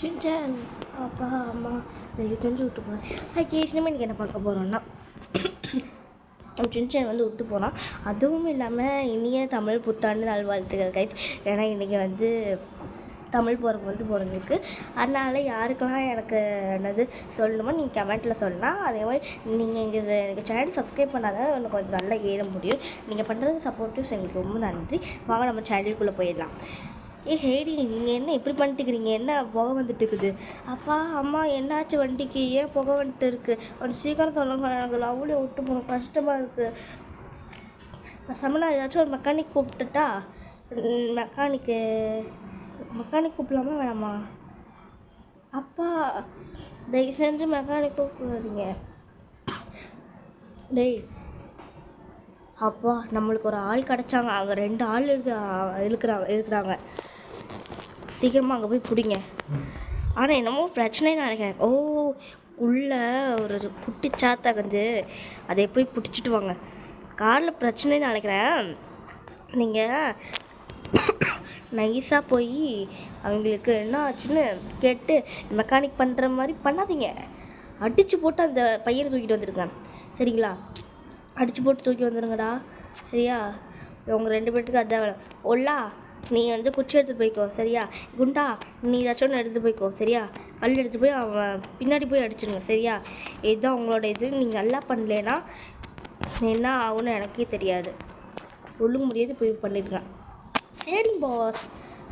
Shinchan அப்பா அம்மா தயவு செஞ்சு விட்டு போகிறேன் ஹாய் சினிமா இன்றைக்கி என்ன பார்க்க போகிறோன்னா சின்சான் வந்து விட்டு போனான் அதுவும் இல்லாமல் இனிய தமிழ் புத்தாண்டு நல்வாழ்த்துக்கள் கைஸ் ஏன்னா இன்றைக்கி வந்து தமிழ் போகிறக்கு வந்து போகிறவங்களுக்கு அதனால் யாருக்கெல்லாம் எனக்கு என்னது சொல்லணுமோ நீங்கள் கமெண்ட்டில் சொல்லலாம். அதே மாதிரி நீங்கள் இங்கே எனக்கு சேனல் சப்ஸ்கிரைப் பண்ணாதான் எனக்கு கொஞ்சம் நல்லா ஏற முடியும். நீங்கள் பண்ணுறது சப்போர்ட்டிவ்ஸ் எங்களுக்கு ரொம்ப நன்றி. வாங்க நம்ம சேனலுக்குள்ளே போயிடலாம். ஏ ஹேடி நீங்கள் என்ன இப்படி பண்ணிட்டுக்கிறீங்க? என்ன புகை வந்துட்டு இருக்குது அப்பா அம்மா என்னாச்சு வண்டிக்கு? ஏன் புகை வந்துட்டு இருக்குது கொஞ்சம் சீக்கிரம் சொல்லுங்க எனக்கு லவ்லி விட்டு போகணும் கஷ்டமாக இருக்குது சமனா ஏதாச்சும் ஒரு மெக்கானிக் கூப்பிட்டுட்டா? மெக்கானிக்கு மெக்கானிக் கூப்பிடலாமா வேணாமா? அப்பா தயவு செஞ்சு மெக்கானிக் கூப்பிடாதீங்க. டேய் அப்பா நம்மளுக்கு ஒரு ஆள் கிடச்சாங்க. அங்கே ரெண்டு ஆள் இருக்கு இருக்கிறாங்க இருக்கிறாங்க சீக்கிரமாக அங்கே போய் பிடிங்க. ஆனால் என்னமோ பிரச்சனைன்னு நினைக்கிறேன். ஓ உள்ளே ஒரு குட்டி சாத்தகந்து அதை போய் பிடிச்சிட்டு வாங்க. காரில் பிரச்சனைன்னு நினைக்கிறேன். நீங்கள் நைஸாக போய் அவங்களுக்கு என்ன ஆச்சுன்னு கேட்டு மெக்கானிக் பண்ணுற மாதிரி பண்ணாதீங்க. அடித்து போட்டு அந்த பையனை தூக்கிட்டு வந்துடுங்க சரிங்களா? அடித்து போட்டு தூக்கி வந்துடுங்கடா சரியா? உங்கள் ரெண்டு பேர்த்துக்கு அதான் வேலை ஒல்லா? நீ வந்து குச்சி எடுத்துகிட்டு போய்க்கோ சரியா? குண்டா நீ ஏதாச்சும் ஒன்று எடுத்துகிட்டு போய்க்கோ சரியா? கல் எடுத்து போய் அவன் பின்னாடி போய் அடிச்சிருங்க சரியா? இதுதான் உங்களோட இது நீங்கள் நல்லா பண்ணலைன்னா என்ன ஆகும்னு எனக்கே தெரியாது. ஒழுங்கு முடியாது போய் பண்ணிடுங்க சரிங்க பாஸ்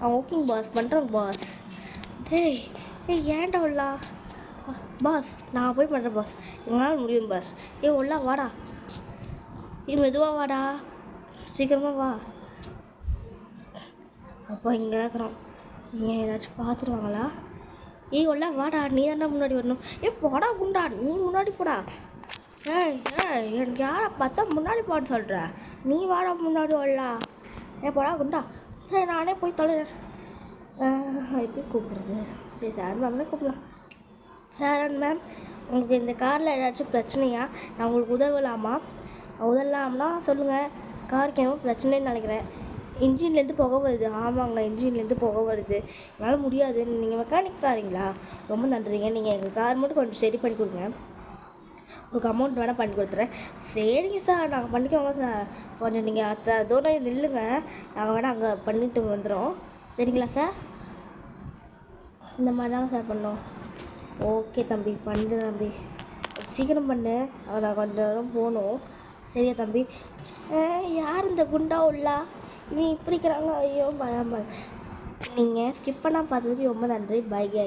ஆ ஓகேங்க பாஸ் பண்ணுறேங்க பாஸ் டேய் ஏய் ஏன்டா உள்ளா? பாஸ் நான் போய் பண்ணுறேன் பாஸ் எங்களால் முடியும் பாஸ் ஏ உள்ளா வாடா. ஏ மெதுவாக வாடா. சீக்கிரமாக வா. அப்போ இங்கே இருக்கிறோம் இங்கே ஏதாச்சும் பார்த்துருவாங்களா? ஏய் ஒல்லா வாடா நீ தானே முன்னாடி வரணும். ஏ போடா குண்டா. நீ முன்னாடி போடா. ஏய் ஏய் எனக்கு யாரை பார்த்தா முன்னாடி போட சொல்கிற நீ வாடா முன்னாடி வரலா. ஏ போடா குண்டா. சரி நானே போய் தொலைறேன். எப்படி கூப்பிடுறது? சரி சார் மேம்னே கூப்பிடலாம். சார் மேம் உங்களுக்கு இந்த காரில் ஏதாச்சும் பிரச்சனையா? நான் உங்களுக்கு உதவலாமா? உதவலாம்னா சொல்லுங்கள் காருக்கு என்னமோ பிரச்சனைன்னு நினைக்கிறேன். இன்ஜின்லேருந்து புகை வருது. ஆமாங்க இன்ஜின்லேருந்து புகை வருது. என்னால் முடியாது. நீங்கள் மெக்கானிக் காரீங்களா ரொம்ப நன்றிங்க. நீங்கள் எங்கள் கார் மட்டும் கொஞ்சம் சரி பண்ணி கொடுங்க. உங்களுக்கு அமௌண்ட் வேணால் பண்ணி கொடுத்துறேன். சரிங்க சார் நாங்கள் பண்ணிக்கோங்க சார் கொஞ்சம் நீங்கள் அத்த தூரம் நில்லுங்க. நாங்கள் வேணால் அங்கே பண்ணிட்டு வந்துடும் சரிங்களா சார் இந்த மாதிரி தாங்க சார் பண்ணோம். ஓகே தம்பி. பண்ணு தம்பி. சீக்கிரம் பண்ணு. நான் கொஞ்சம் நேரம் போகணும். சரியா தம்பி? யார் இந்த குண்டா உள்ளா? இப்படிக்கிறாங்க ஐயோ பயம் நீங்கள் ஸ்கிப் பண்ணால் பார்த்ததுக்கு ரொம்ப நன்றி. பை கை